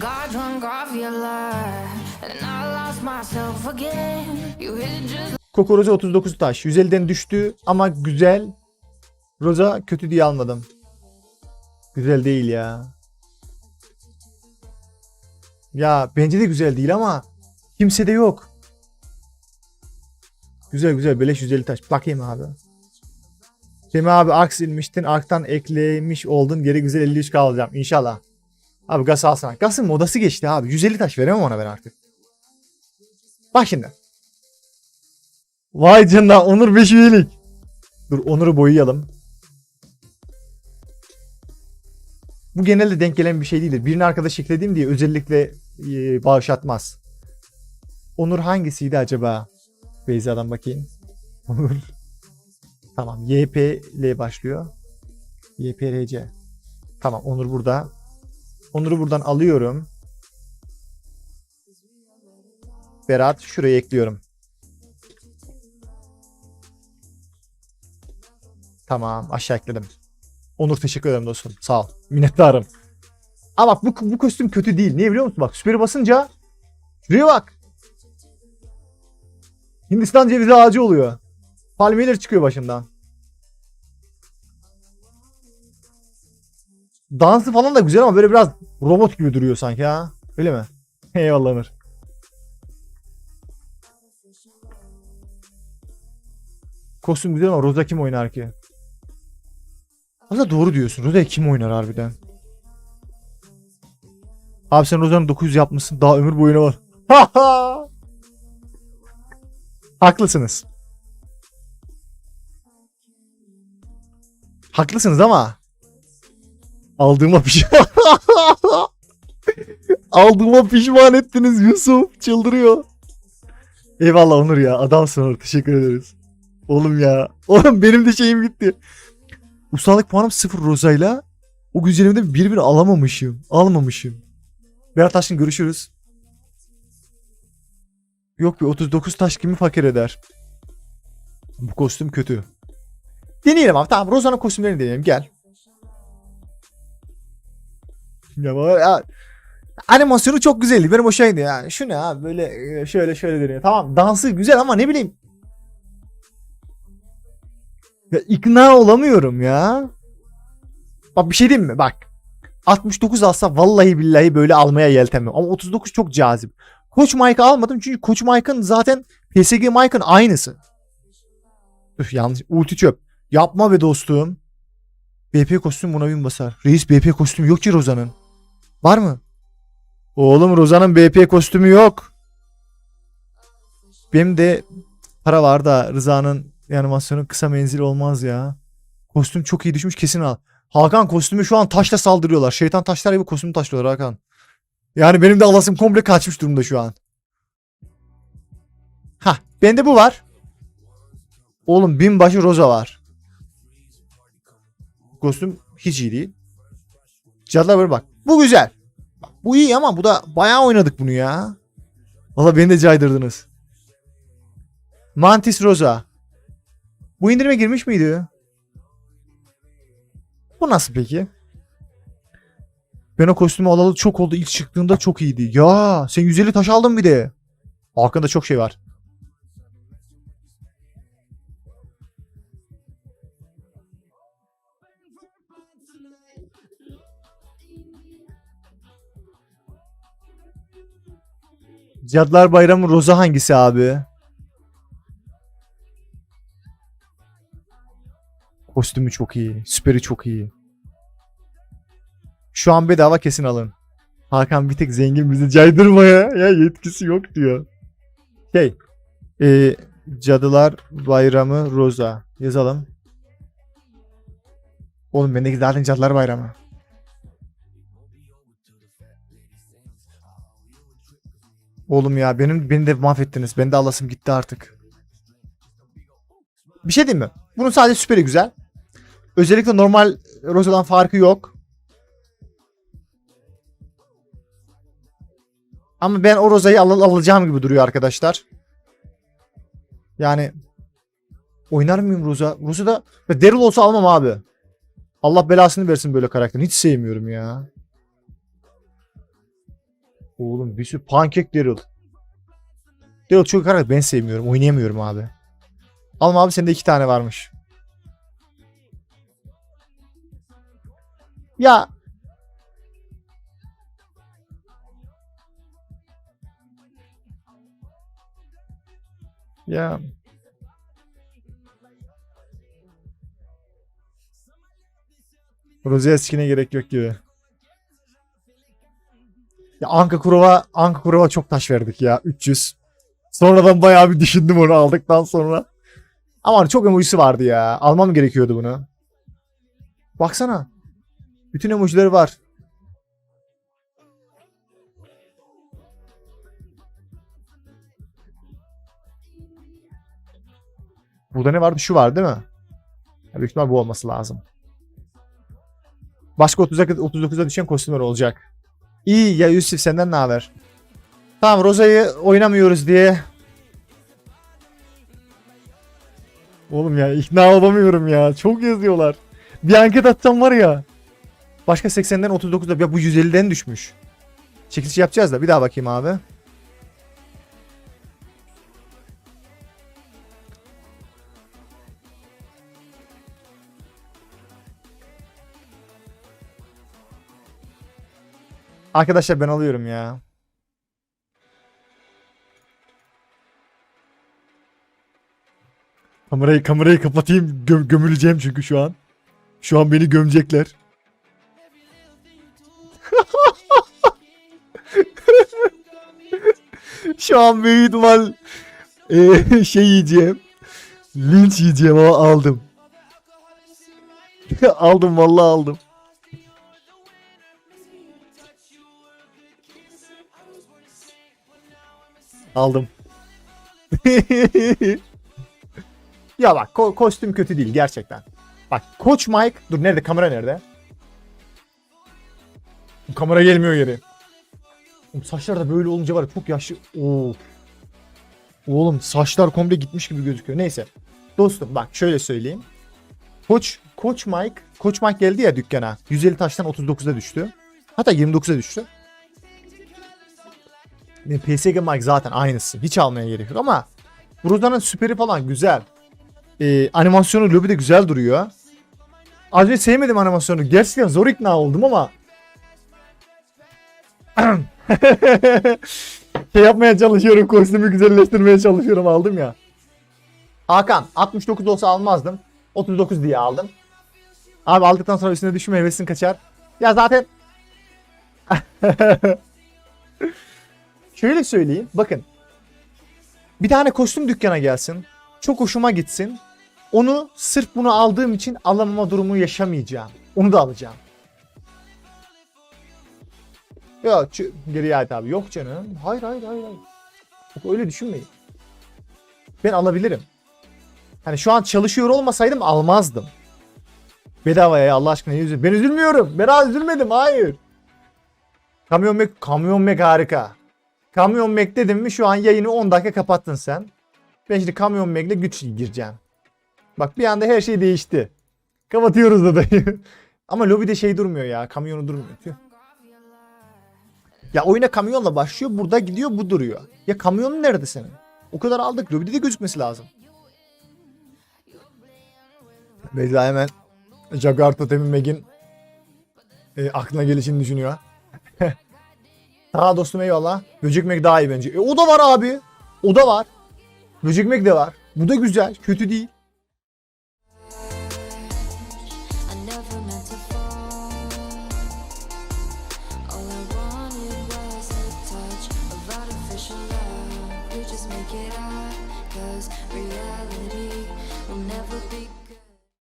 Got drunk off your lie, and I lost myself again. You hit just Kokoroza 39 taş. 150'den düştü ama güzel. Roza kötü diye almadım. Güzel değil ya. Ya bence de güzel değil ama kimse de yok. Güzel güzel beleş 150 taş. Bakayım abi. Semih abi ark silmiştin. Arktan eklemiş oldun. Geri güzel 53 kalacağım. İnşallah. Abi gaz alsana. Gazın modası geçti abi. 150 taş veremem ona ben artık. Bak şimdi. Vay canına Onur 5 üyelik. Dur Onur'u boyayalım. Bu genelde denk gelen bir şey değildir. Birini arkadaş ekledim diye özellikle e, bağışlatmaz. Onur hangisiydi acaba? Beyza'dan bakayım. Onur. Tamam. YP ile başlıyor. YPRC. Tamam Onur burada. Onur'u buradan alıyorum. Berat şuraya ekliyorum. Tamam aşağı ekledim. Onur teşekkür ederim dostum. Sağ ol. Minnettarım. Ama bak bu, bu kostüm kötü değil. Niye biliyor musun? Bak süperi basınca şuraya bak. Hindistan cevizi ağacı oluyor. Palmiyeler çıkıyor başından. Dansı falan da güzel ama böyle biraz robot gibi duruyor sanki ha. Öyle mi? Eyvallah Onur. Kostüm güzel ama Rosa kim oynar ki? Aslında doğru diyorsun. Rosa'yı kim oynar harbiden? Abi sen Rosa'nın 900 yapmışsın. Daha ömür boyuna var. Ha ha! Haklısınız. Haklısınız ama aldığıma pişman aldığıma pişman ettiniz Yusuf. Çıldırıyor. Eyvallah Onur ya. Adamsın Onur. Teşekkür ederiz. Oğlum ya. Oğlum benim de şeyim bitti. Ustalık puanım 0 Roza'yla. O güzelimde bir bir alamamışım. Almamışım. Berat Taşkın görüşürüz. Yok bir 39 taş kimi fakir eder. Bu kostüm kötü. Deneyelim abi. Tamam Roza'nın kostümlerini deneyelim. Gel. Ya, ya. Animasyonu çok güzeldi. Benim hoşuma gitti yani. Şu ne abi böyle e, şöyle şöyle deniyor. Tamam dansı güzel ama ne bileyim. Ya ikna olamıyorum ya. Bak bir şey diyeyim mi? Bak. 69 alsa vallahi billahi böyle almaya yeltenmem. Ama 39 çok cazip. Koç Mike'ı almadım çünkü Koç Mike'ın zaten PSG Mike'ın aynısı. Üf yanlış. Ulti çöp. Yapma be dostum. BP kostüm buna bin basar. Reis BP kostümü yok ki Rozan'ın. Var mı? Oğlum Rozan'ın BP kostümü yok. Benim de para var da Rıza'nın animasyonu kısa menzil olmaz ya. Kostüm çok iyi düşmüş kesin al. Hakan kostümü şu an taşla saldırıyorlar. Şeytan taşlar gibi kostümü taşlıyorlar Hakan. Yani benim de alasım komple kaçmış durumda şu an. Ha, bende bu var. Oğlum binbaşı Roza var. Kostüm hiç iyi değil. Cadılar böyle bak. Bu güzel. Bu iyi ama bu da bayağı oynadık bunu ya. Valla beni de caydırdınız. Mantis Rosa. Bu indirime girmiş miydi? Bu nasıl peki? Ben o kostümü alalı çok oldu. İlk çıktığında çok iyiydi. Ya sen 150 taş aldın bir de. Arkanda çok şey var. Cadılar Bayramı Roza hangisi abi? Kostümü çok iyi. Süperi çok iyi. Şu an bedava kesin alın. Hakan bir tek zengin bizi caydırmaya ya yetkisi yok diyor. Şey. E, Cadılar Bayramı Roza. Yazalım. Oğlum bendeki zaten Cadılar Bayramı. Oğlum ya benim beni de mahvettiniz. Ben de alasım gitti artık. Bir şey diyeyim mi? Bunun sadece süperi güzel. Özellikle normal Rosa'dan farkı yok. Ama ben o Rosa'yı al alacağım gibi duruyor arkadaşlar. Yani oynar mıyım Rosa? Rosa da Daryl olsa almam abi. Allah belasını versin böyle karakterin. Hiç sevmiyorum ya. Oğlum bir sürü pankek Daryl. Daryl çok karakter ben sevmiyorum. Oynayamıyorum abi. Alma abi sende iki tane varmış. Ya Ya Rozya skin'e gerek yok gibi. Ya Anka Kurova, Anka Kurova çok taş verdik ya. 300. Sonradan bayağı bir düşündüm onu aldıktan sonra. Ama hani çok emojisi vardı ya. Almam gerekiyordu bunu. Baksana. Bütün emojileri var. Burada ne vardı? Şu var değil mi? Ya büyük ihtimal bu olması lazım. Başka 30'a 39'a düşen kostümler olacak. İyi ya Yusuf senden ne haber? Tamam Roza'yı oynamıyoruz diye. Oğlum ya ikna olamıyorum ya. Çok yazıyorlar. Bir anket atsam var ya. Başka 80'den 39'da ya bu 150'den düşmüş. Çekiliş yapacağız da bir daha bakayım abi. Arkadaşlar ben alıyorum ya. Kamerayı kamerayı kapatayım. Gö- gömüleceğim çünkü şu an. Şu an beni gömecekler. şu an büyük ihtimal eee, şey yiyeceğim. Linç yiyeceğim ama aldım. aldım vallahi aldım. Aldım. ya bak ko- kostüm kötü değil gerçekten. Bak Koç Mike dur nerede kamera nerede? Kamera gelmiyor geri. Oğlum saçlar da böyle olunca var ya çok yaşlı. Oo. Oğlum saçlar komple gitmiş gibi gözüküyor. Neyse. Dostum bak şöyle söyleyeyim. Koç Koç Mike Koç Mike geldi ya dükkana. 150 taştan 39'a düştü. Hatta 29'a düştü. PSG Mike zaten aynısı. Hiç almaya gerek yok ama Bruda'nın süperi falan güzel. Ee, animasyonu lobide güzel duruyor. Az önce sevmedim animasyonu. Gerçekten zor ikna oldum ama şey yapmaya çalışıyorum. Kostümü güzelleştirmeye çalışıyorum. Aldım ya. Hakan 69 olsa almazdım. 39 diye aldım. Abi aldıktan sonra üstüne düşme hevesin kaçar. Ya zaten Şöyle söyleyeyim. Bakın. Bir tane kostüm dükkana gelsin. Çok hoşuma gitsin. Onu sırf bunu aldığım için alamama durumu yaşamayacağım. Onu da alacağım. Yok geriye ait abi. Yok canım. Hayır hayır hayır. hayır. Yok, öyle düşünmeyin. Ben alabilirim. Hani şu an çalışıyor olmasaydım almazdım. Bedavaya ya Allah aşkına niye üzül- Ben üzülmüyorum. Ben üzülmedim. Hayır. Kamyon Mac, Kamyon Mac harika. Kamyon Mac dedim mi şu an yayını 10 dakika kapattın sen. Ben şimdi Kamyon Mac'le güç gireceğim. Bak bir anda her şey değişti. Kapatıyoruz adayı. Ama lobide şey durmuyor ya. Kamyonu durmuyor. Tüh. Ya oyuna kamyonla başlıyor. Burada gidiyor bu duruyor. Ya kamyonun nerede senin? O kadar aldık. Lobide de gözükmesi lazım. Beyza hemen Jaguar Totem'in Meg'in e, aklına gelişini düşünüyor. Sağ dostum eyvallah. Böcek Meg daha iyi bence. E, o da var abi. O da var. Böcek Meg de var. Bu da güzel. Kötü değil.